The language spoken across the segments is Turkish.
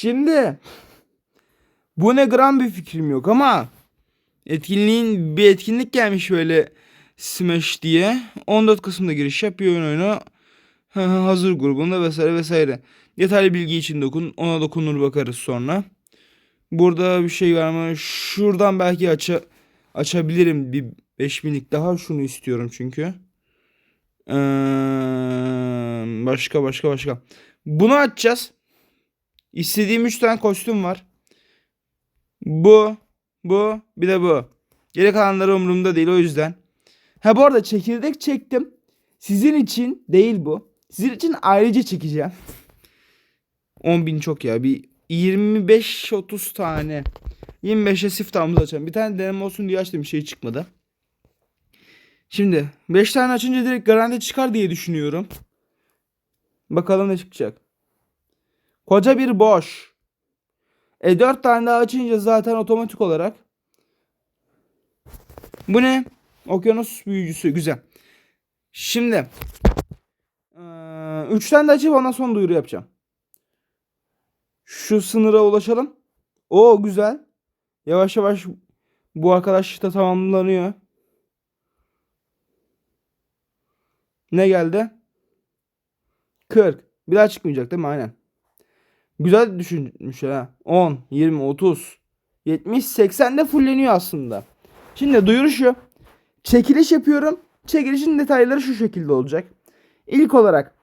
Şimdi bu ne gram bir fikrim yok ama etkinliğin bir etkinlik gelmiş böyle Smash diye. 14 Kasım'da giriş yapıyor oyun oyunu. Hı hı, Hazır grubunda vesaire vesaire. Detaylı bilgi için dokun. Ona dokunur bakarız sonra. Burada bir şey var mı? Şuradan belki aça açabilirim bir 5000'lik daha. Şunu istiyorum çünkü. Ee, başka başka başka. Bunu açacağız. İstediğim 3 tane kostüm var. Bu, bu, bir de bu. Geri kalanları umurumda değil o yüzden. Ha bu arada çekirdek çektim. Sizin için değil bu. Sizin için ayrıca çekeceğim. 10.000 çok ya. Bir 25-30 tane. 25'e siftahımızı açalım. Bir tane deneme olsun diye açtım. Bir şey çıkmadı. Şimdi 5 tane açınca direkt garanti çıkar diye düşünüyorum. Bakalım ne çıkacak. Koca bir boş. E 4 tane daha açınca zaten otomatik olarak. Bu ne? Okyanus büyücüsü. Güzel. Şimdi. 3 tane de açıp ondan sonra duyuru yapacağım. Şu sınıra ulaşalım. O güzel. Yavaş yavaş bu arkadaş da tamamlanıyor. Ne geldi? 40. Bir daha çıkmayacak değil mi? Aynen. Güzel düşünmüşler ha. 10, 20, 30, 70, 80 de fulleniyor aslında. Şimdi duyuru şu. Çekiliş yapıyorum. Çekilişin detayları şu şekilde olacak. İlk olarak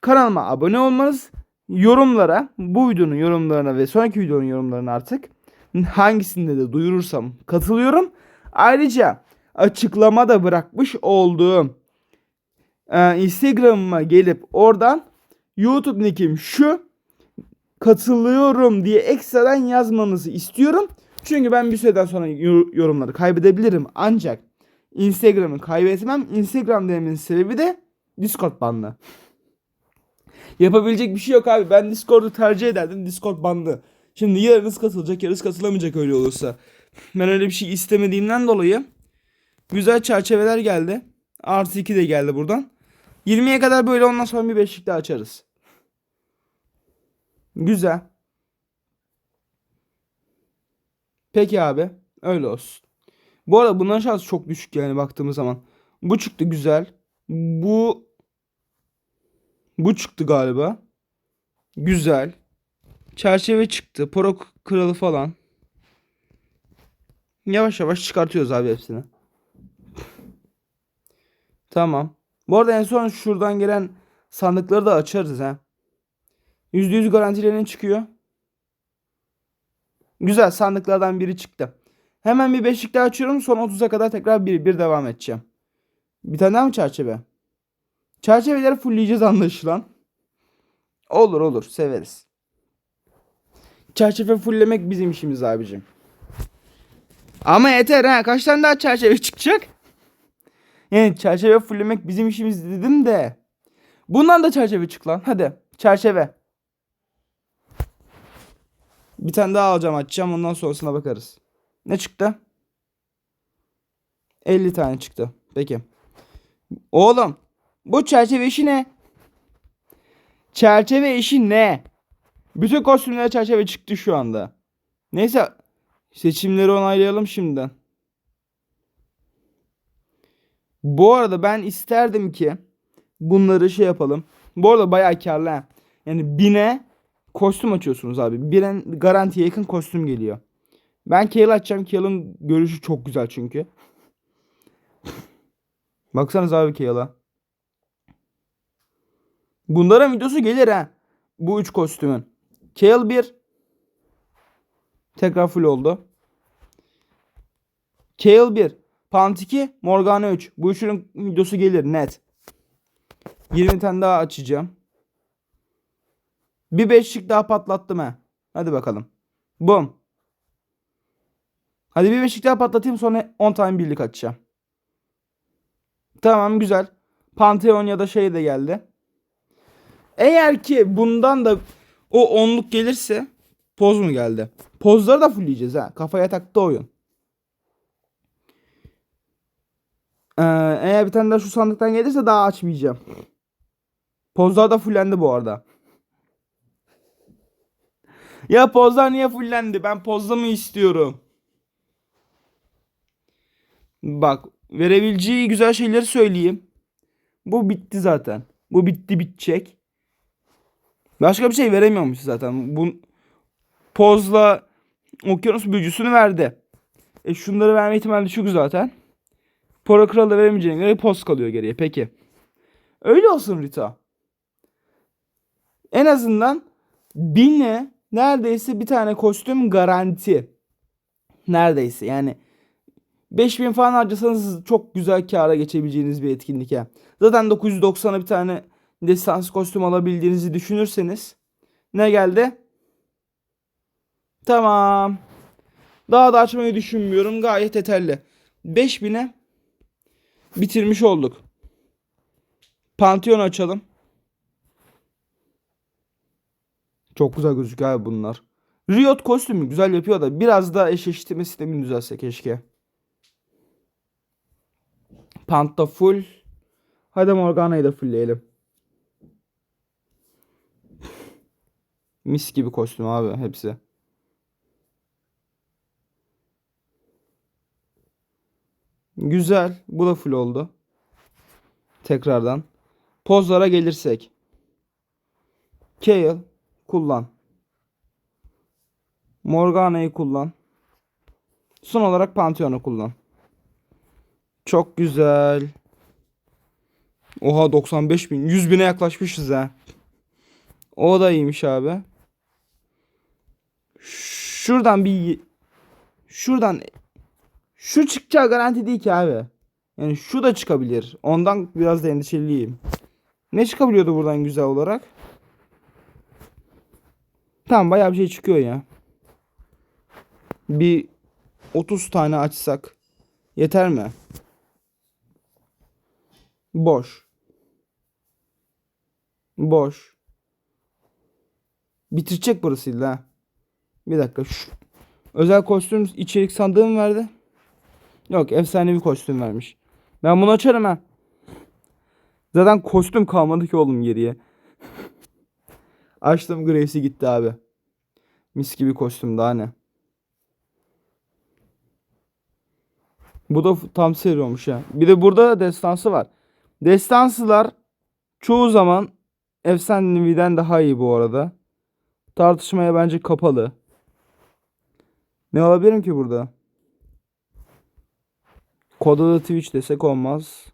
kanalıma abone olmanız, yorumlara, bu videonun yorumlarına ve sonraki videonun yorumlarına artık hangisinde de duyurursam katılıyorum. Ayrıca açıklamada bırakmış olduğum e, Instagram'ıma gelip oradan YouTube nickim şu katılıyorum diye ekstradan yazmanızı istiyorum. Çünkü ben bir süreden sonra yor- yorumları kaybedebilirim. Ancak Instagram'ı kaybetmem. Instagram dememin sebebi de Discord banlı. Yapabilecek bir şey yok abi. Ben Discord'u tercih ederdim. Discord banlı. Şimdi yarınız katılacak, yarınız katılamayacak öyle olursa. Ben öyle bir şey istemediğimden dolayı güzel çerçeveler geldi. Artı 2 de geldi buradan. 20'ye kadar böyle ondan sonra bir beşlik daha açarız. Güzel. Peki abi. Öyle olsun. Bu arada bunların şansı çok düşük yani baktığımız zaman. Bu çıktı güzel. Bu bu çıktı galiba. Güzel. Çerçeve çıktı. Pro kralı falan. Yavaş yavaş çıkartıyoruz abi hepsini. Tamam. Bu arada en son şuradan gelen sandıkları da açarız ha. %100 garantilerinin çıkıyor. Güzel sandıklardan biri çıktı. Hemen bir beşlik daha açıyorum. Son 30'a kadar tekrar bir bir devam edeceğim. Bir tane daha mı çerçeve? Çerçeveleri fullleyeceğiz anlaşılan. Olur olur severiz. Çerçeve fulllemek bizim işimiz abicim. Ama yeter ha. Kaç tane daha çerçeve çıkacak? Yani çerçeve fulllemek bizim işimiz dedim de. Bundan da çerçeve çık lan. Hadi. Çerçeve. Bir tane daha alacağım açacağım. Ondan sonrasına bakarız. Ne çıktı? 50 tane çıktı. Peki. Oğlum. Bu çerçeve işi ne? Çerçeve işi ne? Bütün kostümlere çerçeve çıktı şu anda. Neyse. Seçimleri onaylayalım şimdiden. Bu arada ben isterdim ki bunları şey yapalım. Bu arada bayağı karlı. Yani bine kostüm açıyorsunuz abi. Bine garantiye yakın kostüm geliyor. Ben Kale açacağım. Kale'ın görüşü çok güzel çünkü. Baksanız abi Kale'a. Bunların videosu gelir ha. Bu üç kostümün. Kale 1. Tekrar full oldu. Kale 1. Pant 2. Morgana 3. Bu üçünün videosu gelir net. 20 tane daha açacağım. Bir beşlik daha patlattım ha. Hadi bakalım. Bum. Hadi bir beşlik daha patlatayım sonra 10 tane birlik açacağım. Tamam güzel. Pantheon ya da şey de geldi. Eğer ki bundan da o onluk gelirse poz mu geldi? Pozları da fullleyeceğiz ha. Kafaya taktı oyun. Ee, eğer bir tane daha şu sandıktan gelirse daha açmayacağım. Pozlar da fullendi bu arada. Ya pozlar niye fullendi? Ben pozda mı istiyorum? Bak verebileceği güzel şeyleri söyleyeyim. Bu bitti zaten. Bu bitti bitecek. Başka bir şey veremiyormuş zaten. Bu pozla okyanus büyücüsünü verdi. E şunları verme ihtimali düşük zaten. Poro kralı da veremeyeceğine göre poz kalıyor geriye. Peki. Öyle olsun Rita. En azından binle neredeyse bir tane kostüm garanti. Neredeyse yani 5000 falan harcasanız çok güzel kâra geçebileceğiniz bir etkinlik ya. Zaten 990'a bir tane destans kostüm alabildiğinizi düşünürseniz ne geldi? Tamam. Daha da açmayı düşünmüyorum. Gayet yeterli. 5000'e bitirmiş olduk. Pantheon açalım. Çok güzel gözüküyor abi bunlar. Riot kostümü güzel yapıyor da biraz da eşleştirme sistemini düzelse keşke. Panta full. Hadi Morgana'yı da fullleyelim. Mis gibi kostüm abi hepsi. Güzel. Bu da full oldu. Tekrardan. Pozlara gelirsek. Kayle kullan. Morgana'yı kullan. Son olarak Pantheon'u kullan. Çok güzel. Oha 95 bin. 100 bine yaklaşmışız ha. O da iyiymiş abi. Şuradan bir şuradan şu çıkacağı garanti değil ki abi. Yani şu da çıkabilir. Ondan biraz da endişeliyim. Ne çıkabiliyordu buradan güzel olarak? Tamam bayağı bir şey çıkıyor ya. Bir 30 tane açsak yeter mi? Boş. Boş. Bitirecek burasıyla ha. Bir dakika. Şu. Özel kostüm içerik sandığı mı verdi? Yok efsanevi kostüm vermiş. Ben bunu açarım ha. Zaten kostüm kalmadı ki oğlum geriye. Açtım Graves'i gitti abi. Mis gibi kostüm daha ne. Bu da tam seri olmuş ya. Bir de burada destansı var. Destansılar çoğu zaman efsanevi'den daha iyi bu arada. Tartışmaya bence kapalı. Ne olabilirim ki burada? Kodalı Twitch desek olmaz.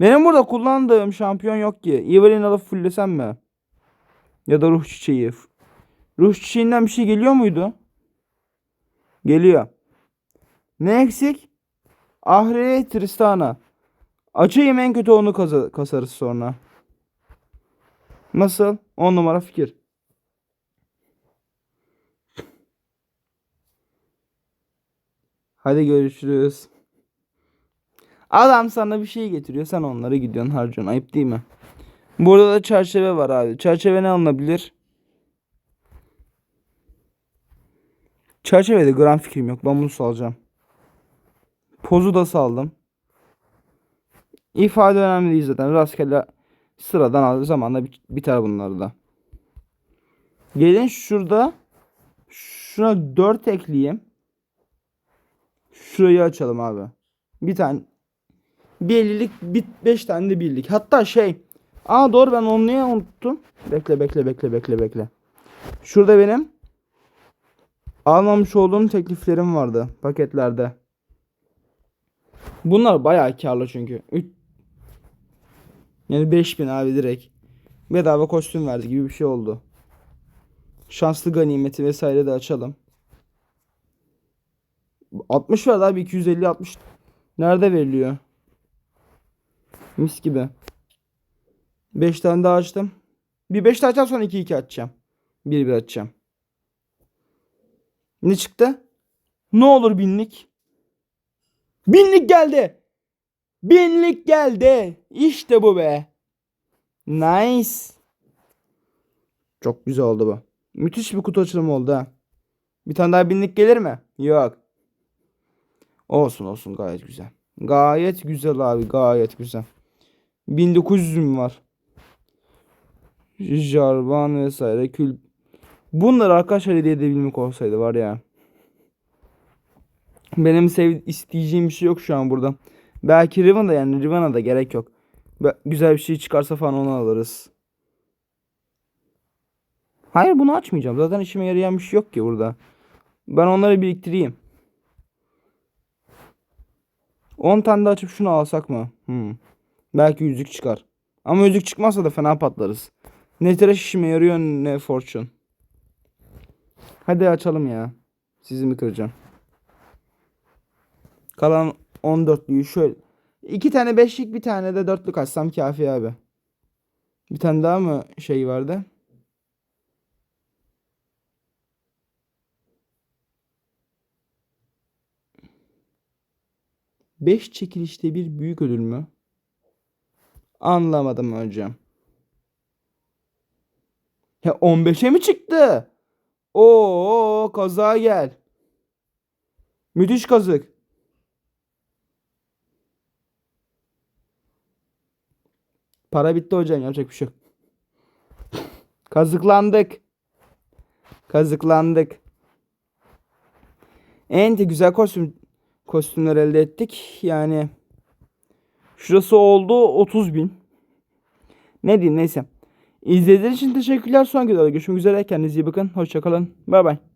Benim burada kullandığım şampiyon yok ki. Evelyn alıp fulllesem mi? Ya da ruh çiçeği. Ruh çiçeğinden bir şey geliyor muydu? Geliyor. Ne eksik? Ahre Tristana. Açayım en kötü onu kasa- kasarız sonra. Nasıl? 10 numara fikir. Hadi görüşürüz. Adam sana bir şey getiriyor. Sen onları gidiyorsun harcıyorsun. Ayıp değil mi? Burada da çerçeve var abi. Çerçeve ne alınabilir? Çerçevede gram fikrim yok. Ben bunu salacağım. Pozu da saldım. İfade önemli değil zaten. Rastgele sıradan al. Zamanla bit- biter bunlar da. Gelin şurada şuna 4 ekleyeyim. Şurayı açalım abi. Bir tane bir 50'lik bir 5 tane de birlik. Hatta şey Aa doğru ben onu niye unuttum? Bekle bekle bekle bekle bekle. Şurada benim almamış olduğum tekliflerim vardı paketlerde. Bunlar bayağı karlı çünkü. Üç- Yani 5000 abi direkt. Bedava kostüm verdi gibi bir şey oldu. Şanslı ganimeti vesaire de açalım. 60 var abi 250 60. Nerede veriliyor? Mis gibi. 5 tane daha açtım. Bir 5 tane açacağım sonra 2 2 açacağım. 1 1 açacağım. Ne çıktı? Ne olur binlik. Binlik geldi. Binlik geldi. İşte bu be. Nice. Çok güzel oldu bu. Müthiş bir kutu açılımı oldu ha. Bir tane daha binlik gelir mi? Yok. Olsun olsun gayet güzel. Gayet güzel abi gayet güzel. 1900'üm var. Jarvan vesaire kül Bunları arkadaşlar hediye edebilmek olsaydı var ya. Benim sev isteyeceğim bir şey yok şu an burada. Belki Riven da yani Riven'a da gerek yok. Güzel bir şey çıkarsa falan onu alırız. Hayır bunu açmayacağım. Zaten işime yarayan bir şey yok ki burada. Ben onları biriktireyim. 10 tane de açıp şunu alsak mı? Hmm. Belki yüzük çıkar. Ama yüzük çıkmazsa da fena patlarız. Ne tıraş işime yarıyor ne fortune. Hadi açalım ya. Sizi mi kıracağım? Kalan 14'lüyü şöyle. iki tane beşlik bir tane de dörtlük açsam kafi abi. Bir tane daha mı şey vardı? Beş çekilişte bir büyük ödül mü? Anlamadım hocam. Ya 15'e mi çıktı? Oo kaza gel. Müthiş kazık. Para bitti hocam yapacak bir şey yok. Kazıklandık. Kazıklandık. En güzel kostüm kostümler elde ettik. Yani şurası oldu 30 bin. Ne diyeyim neyse. İzlediğiniz için teşekkürler. Son videoda görüşmek üzere. Kendinize iyi bakın. Hoşçakalın. Bay bay.